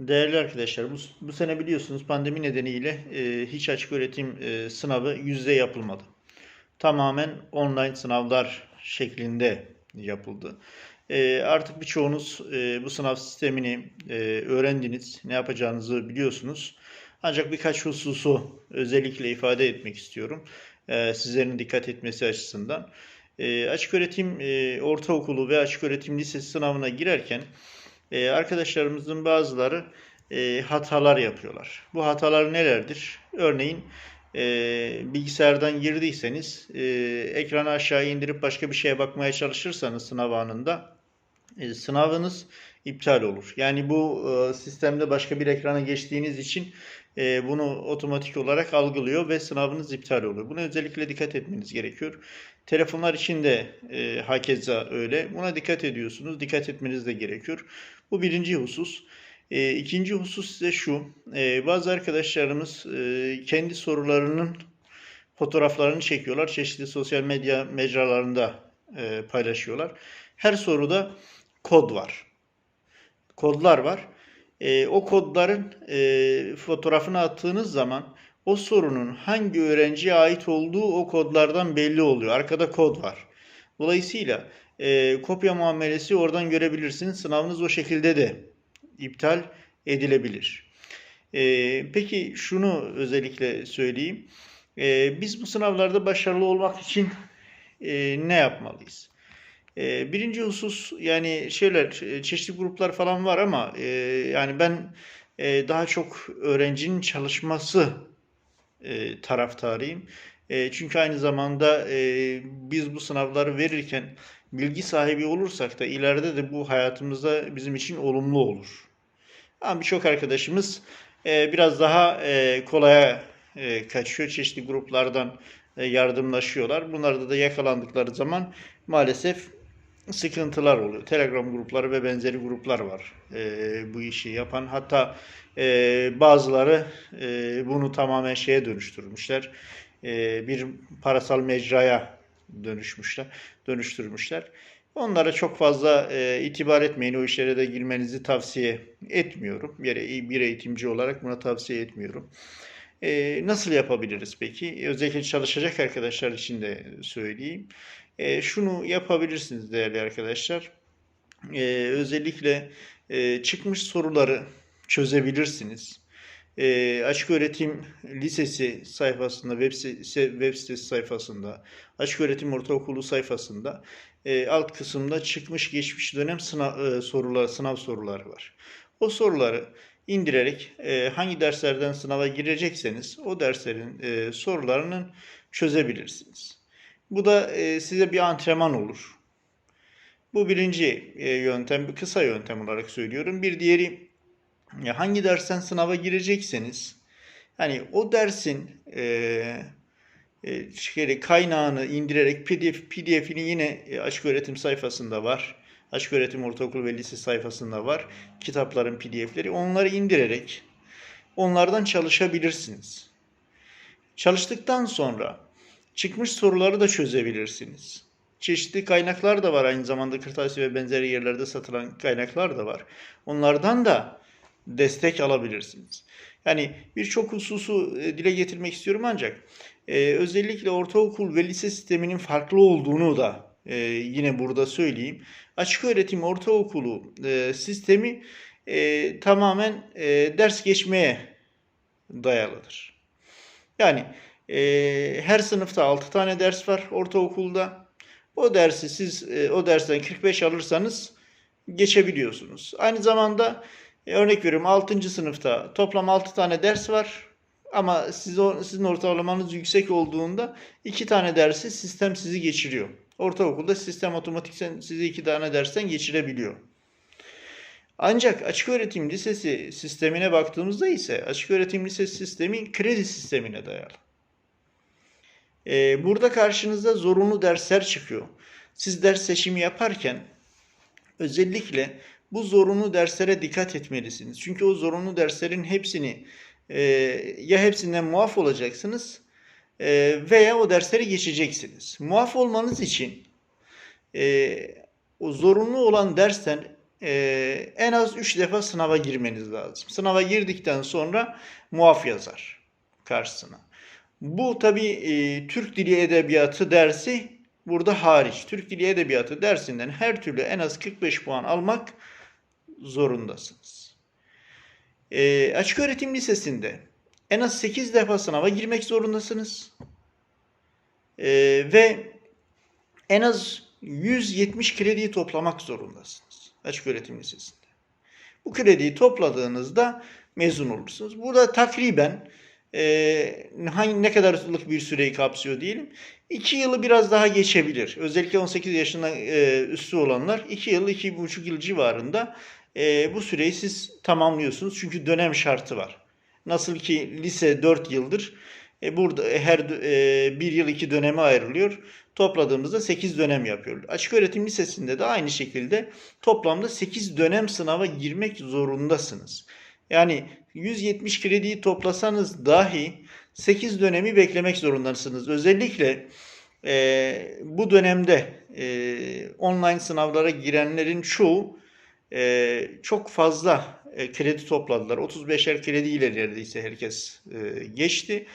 Değerli arkadaşlar, bu, bu sene biliyorsunuz pandemi nedeniyle e, hiç açık öğretim e, sınavı yüzde yapılmadı. Tamamen online sınavlar şeklinde yapıldı. E, artık birçoğunuz e, bu sınav sistemini e, öğrendiniz, ne yapacağınızı biliyorsunuz. Ancak birkaç hususu özellikle ifade etmek istiyorum. E, sizlerin dikkat etmesi açısından. E, açık öğretim e, ortaokulu ve açık öğretim lisesi sınavına girerken e, arkadaşlarımızın bazıları e, hatalar yapıyorlar. Bu hatalar nelerdir? Örneğin e, bilgisayardan girdiyseniz e, ekranı aşağı indirip başka bir şeye bakmaya çalışırsanız sınav anında e, sınavınız iptal olur. Yani bu e, sistemde başka bir ekrana geçtiğiniz için e, bunu otomatik olarak algılıyor ve sınavınız iptal oluyor. Buna özellikle dikkat etmeniz gerekiyor. Telefonlar için de e, hakeza öyle. Buna dikkat ediyorsunuz. Dikkat etmeniz de gerekiyor. Bu birinci husus. E, ikinci husus ise şu. E, bazı arkadaşlarımız e, kendi sorularının fotoğraflarını çekiyorlar. Çeşitli sosyal medya mecralarında e, paylaşıyorlar. Her soruda kod var. Kodlar var. E, o kodların e, fotoğrafını attığınız zaman o sorunun hangi öğrenciye ait olduğu o kodlardan belli oluyor. Arkada kod var. Dolayısıyla e, kopya muamelesi oradan görebilirsiniz. Sınavınız o şekilde de iptal edilebilir. E, peki şunu özellikle söyleyeyim. E, biz bu sınavlarda başarılı olmak için e, ne yapmalıyız? E, birinci husus yani şeyler e, çeşitli gruplar falan var ama e, yani ben e, daha çok öğrencinin çalışması e, taraftarıyım. E, çünkü aynı zamanda e, biz bu sınavları verirken bilgi sahibi olursak da ileride de bu hayatımızda bizim için olumlu olur. Ama birçok arkadaşımız e, biraz daha e, kolaya e, kaçıyor. Çeşitli gruplardan e, yardımlaşıyorlar. Bunlarda da yakalandıkları zaman maalesef sıkıntılar oluyor. Telegram grupları ve benzeri gruplar var e, bu işi yapan. Hatta e, bazıları e, bunu tamamen şeye dönüştürmüşler. E, bir parasal mecraya dönüşmüşler, dönüştürmüşler. Onlara çok fazla e, itibar etmeyin. O işlere de girmenizi tavsiye etmiyorum. Bir, bir eğitimci olarak buna tavsiye etmiyorum. E, nasıl yapabiliriz peki? Özellikle çalışacak arkadaşlar için de söyleyeyim. E, şunu yapabilirsiniz değerli arkadaşlar. E, özellikle e, çıkmış soruları çözebilirsiniz. E, Açık Öğretim Lisesi sayfasında, web sitesi, web sitesi sayfasında, Açık Öğretim Ortaokulu sayfasında e, alt kısımda çıkmış geçmiş dönem sınav e, sorular, sınav soruları var. O soruları indirerek e, hangi derslerden sınava girecekseniz o derslerin e, sorularını çözebilirsiniz. Bu da e, size bir antrenman olur. Bu birinci e, yöntem, kısa yöntem olarak söylüyorum. Bir diğeri hangi dersten sınava girecekseniz hani o dersin e, e, şey, kaynağını indirerek PDF PDF'ini yine e, açık öğretim sayfasında var. Açık öğretim ortaokul ve lise sayfasında var. Kitapların PDF'leri. Onları indirerek onlardan çalışabilirsiniz. Çalıştıktan sonra çıkmış soruları da çözebilirsiniz. Çeşitli kaynaklar da var aynı zamanda kırtasiye ve benzeri yerlerde satılan kaynaklar da var. Onlardan da destek alabilirsiniz. Yani birçok hususu e, dile getirmek istiyorum ancak e, özellikle ortaokul ve lise sisteminin farklı olduğunu da e, yine burada söyleyeyim. Açık öğretim ortaokulu e, sistemi e, tamamen e, ders geçmeye dayalıdır. Yani e, her sınıfta 6 tane ders var ortaokulda. O dersi siz e, o dersten 45 alırsanız geçebiliyorsunuz. Aynı zamanda örnek veriyorum 6. sınıfta toplam 6 tane ders var. Ama siz sizin ortalamanız yüksek olduğunda 2 tane dersi sistem sizi geçiriyor. Ortaokulda sistem otomatik sizi 2 tane dersten geçirebiliyor. Ancak açık öğretim lisesi sistemine baktığımızda ise açık öğretim lisesi sistemi kredi sistemine dayalı. Ee, burada karşınıza zorunlu dersler çıkıyor. Siz ders seçimi yaparken özellikle bu zorunlu derslere dikkat etmelisiniz. Çünkü o zorunlu derslerin hepsini e, ya hepsinden muaf olacaksınız e, veya o dersleri geçeceksiniz. Muaf olmanız için e, o zorunlu olan dersten e, en az 3 defa sınava girmeniz lazım. Sınava girdikten sonra muaf yazar karşısına. Bu tabi e, Türk Dili Edebiyatı dersi burada hariç. Türk Dili Edebiyatı dersinden her türlü en az 45 puan almak zorundasınız. E, açık öğretim lisesinde en az 8 defa sınava girmek zorundasınız. E, ve en az 170 krediyi toplamak zorundasınız. Açık öğretim lisesinde. Bu krediyi topladığınızda mezun olursunuz. Burada takriben e, hangi ne kadarlık bir süreyi kapsıyor diyelim. 2 yılı biraz daha geçebilir. Özellikle 18 yaşından e, üstü olanlar 2 yıl, 2,5 yıl civarında e, bu süreyi siz tamamlıyorsunuz. Çünkü dönem şartı var. Nasıl ki lise 4 yıldır. E, burada her e, bir yıl iki döneme ayrılıyor. Topladığımızda 8 dönem yapıyor. Açık öğretim lisesinde de aynı şekilde toplamda 8 dönem sınava girmek zorundasınız. Yani 170 krediyi toplasanız dahi 8 dönemi beklemek zorundasınız. Özellikle e, bu dönemde e, online sınavlara girenlerin çoğu e, çok fazla e, kredi topladılar. 35'er kredi ile neredeyse herkes e, geçti.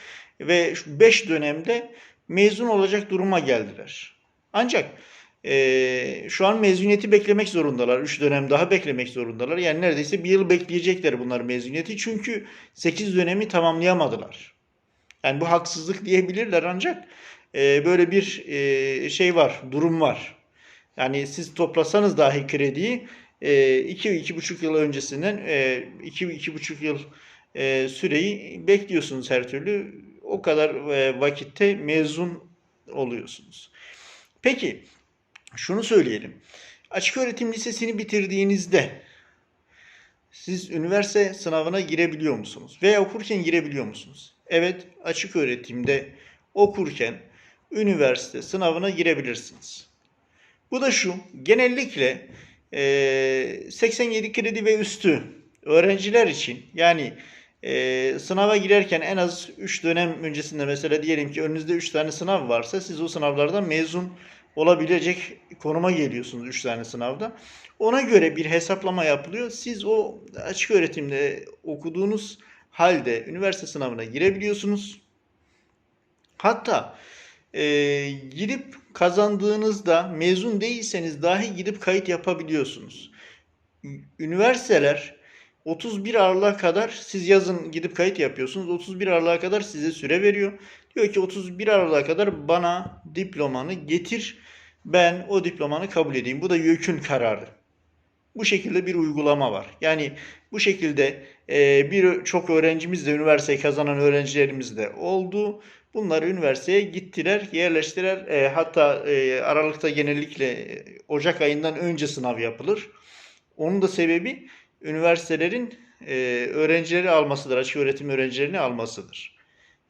Ve 5 dönemde mezun olacak duruma geldiler. Ancak e, şu an mezuniyeti beklemek zorundalar. 3 dönem daha beklemek zorundalar. Yani neredeyse bir yıl bekleyecekler bunlar mezuniyeti. Çünkü 8 dönemi tamamlayamadılar. Yani bu haksızlık diyebilirler ancak e, böyle bir e, şey var, durum var. Yani siz toplasanız dahi krediyi 2-2,5 e, yıl öncesinden 2-2,5 e, yıl e, süreyi bekliyorsunuz her türlü. O kadar vakitte mezun oluyorsunuz. Peki şunu söyleyelim. Açık öğretim lisesini bitirdiğinizde siz üniversite sınavına girebiliyor musunuz? Veya okurken girebiliyor musunuz? Evet, açık öğretimde okurken üniversite sınavına girebilirsiniz. Bu da şu, genellikle 87 kredi ve üstü öğrenciler için yani e, sınava girerken en az 3 dönem öncesinde mesela diyelim ki önünüzde 3 tane sınav varsa siz o sınavlardan mezun olabilecek konuma geliyorsunuz 3 tane sınavda. Ona göre bir hesaplama yapılıyor. Siz o açık öğretimde okuduğunuz halde üniversite sınavına girebiliyorsunuz. Hatta e, gidip kazandığınızda mezun değilseniz dahi gidip kayıt yapabiliyorsunuz. Üniversiteler 31 Aralık'a kadar siz yazın gidip kayıt yapıyorsunuz. 31 Aralık'a kadar size süre veriyor. Diyor ki 31 Aralık'a kadar bana diplomanı getir. Ben o diplomanı kabul edeyim. Bu da YÖK'ün kararı. Bu şekilde bir uygulama var. Yani bu şekilde e, bir çok öğrencimiz de üniversiteyi kazanan öğrencilerimiz de oldu. Bunlar üniversiteye gittiler, yerleştiler. E, hatta e, Aralık'ta genellikle e, Ocak ayından önce sınav yapılır. Onun da sebebi üniversitelerin e, öğrencileri almasıdır, açık öğretim öğrencilerini almasıdır.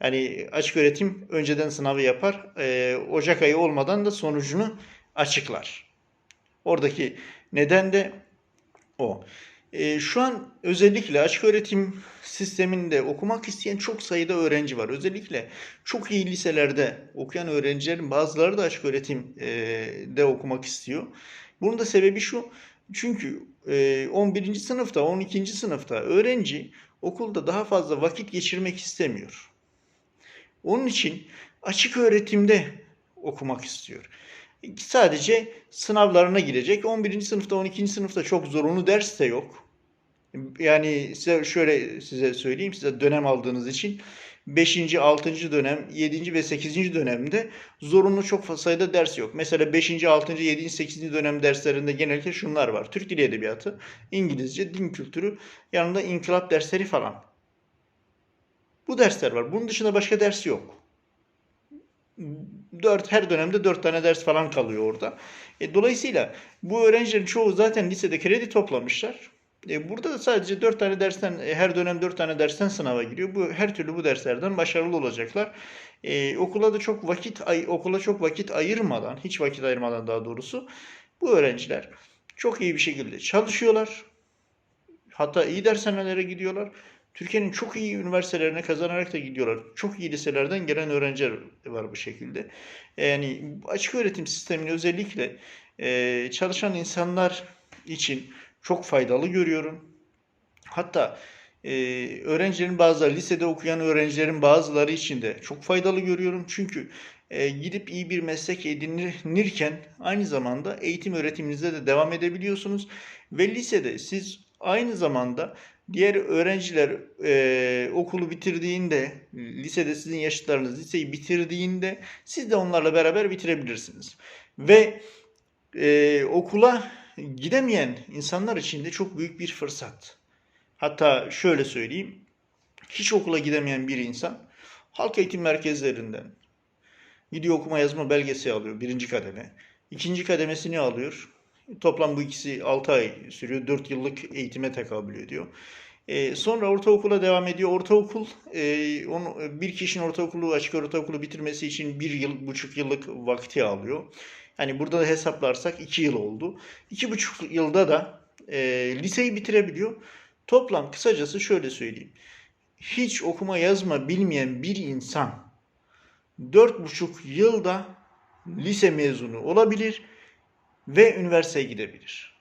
Yani açık öğretim önceden sınavı yapar, e, Ocak ayı olmadan da sonucunu açıklar. Oradaki neden de o. E, şu an özellikle açık öğretim sisteminde okumak isteyen çok sayıda öğrenci var. Özellikle çok iyi liselerde okuyan öğrencilerin bazıları da açık öğretimde e, okumak istiyor. Bunun da sebebi şu. Çünkü e, 11. sınıfta, 12. sınıfta öğrenci okulda daha fazla vakit geçirmek istemiyor. Onun için açık öğretimde okumak istiyor. Sadece sınavlarına girecek. 11. sınıfta, 12. sınıfta çok zorunlu ders de yok. Yani size şöyle size söyleyeyim size dönem aldığınız için 5. 6. dönem, 7. ve 8. dönemde zorunlu çok sayıda ders yok. Mesela 5. 6. 7. 8. dönem derslerinde genellikle şunlar var. Türk Dili Edebiyatı, İngilizce, din kültürü, yanında inkılap dersleri falan. Bu dersler var. Bunun dışında başka ders yok. 4 her dönemde 4 tane ders falan kalıyor orada. E, dolayısıyla bu öğrencilerin çoğu zaten lisede kredi toplamışlar. E, burada da sadece 4 tane dersten, e, her dönem 4 tane dersten sınava giriyor. Bu her türlü bu derslerden başarılı olacaklar. Ee, okula da çok vakit ay okula çok vakit ayırmadan, hiç vakit ayırmadan daha doğrusu bu öğrenciler çok iyi bir şekilde çalışıyorlar. Hatta iyi dershanelere gidiyorlar. Türkiye'nin çok iyi üniversitelerine kazanarak da gidiyorlar. Çok iyi liselerden gelen öğrenciler var bu şekilde. Yani açık öğretim sistemini özellikle e, çalışan insanlar için çok faydalı görüyorum. Hatta e, öğrencilerin bazıları, lisede okuyan öğrencilerin bazıları için de çok faydalı görüyorum. Çünkü e, gidip iyi bir meslek edinirken aynı zamanda eğitim öğretiminize de devam edebiliyorsunuz. Ve lisede siz aynı zamanda diğer öğrenciler e, okulu bitirdiğinde, lisede sizin yaşıtlarınız liseyi bitirdiğinde siz de onlarla beraber bitirebilirsiniz. Ve e, okula gidemeyen insanlar için de çok büyük bir fırsat. Hatta şöyle söyleyeyim, hiç okula gidemeyen bir insan halk eğitim merkezlerinden gidiyor okuma yazma belgesi alıyor birinci kademe. İkinci kademesini alıyor. Toplam bu ikisi 6 ay sürüyor. 4 yıllık eğitime tekabül ediyor. E, sonra ortaokula devam ediyor. Ortaokul, e, onu, bir kişinin ortaokulu, açık ortaokulu bitirmesi için bir yıl, buçuk yıllık vakti alıyor. Yani burada da hesaplarsak iki yıl oldu. İki buçuk yılda da e, liseyi bitirebiliyor. Toplam kısacası şöyle söyleyeyim. Hiç okuma yazma bilmeyen bir insan dört buçuk yılda lise mezunu olabilir ve üniversiteye gidebilir.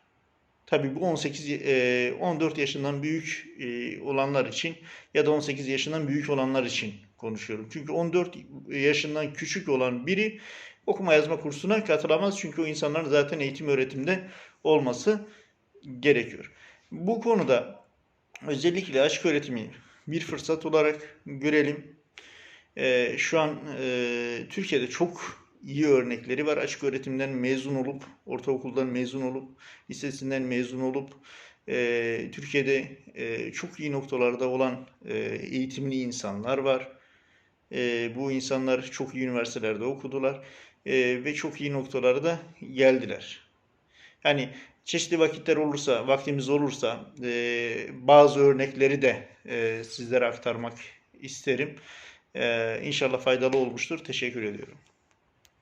Tabii bu 18 e, 14 yaşından büyük e, olanlar için ya da 18 yaşından büyük olanlar için konuşuyorum. Çünkü 14 yaşından küçük olan biri okuma yazma kursuna katılamaz. Çünkü o insanların zaten eğitim öğretimde olması gerekiyor. Bu konuda özellikle açık öğretimi bir fırsat olarak görelim. E, şu an e, Türkiye'de çok iyi örnekleri var. Açık öğretimden mezun olup, ortaokuldan mezun olup, lisesinden mezun olup, e, Türkiye'de e, çok iyi noktalarda olan e, eğitimli insanlar var. E, bu insanlar çok iyi üniversitelerde okudular e, ve çok iyi noktalara da geldiler. Yani çeşitli vakitler olursa, vaktimiz olursa e, bazı örnekleri de e, sizlere aktarmak isterim. E, inşallah faydalı olmuştur. Teşekkür ediyorum.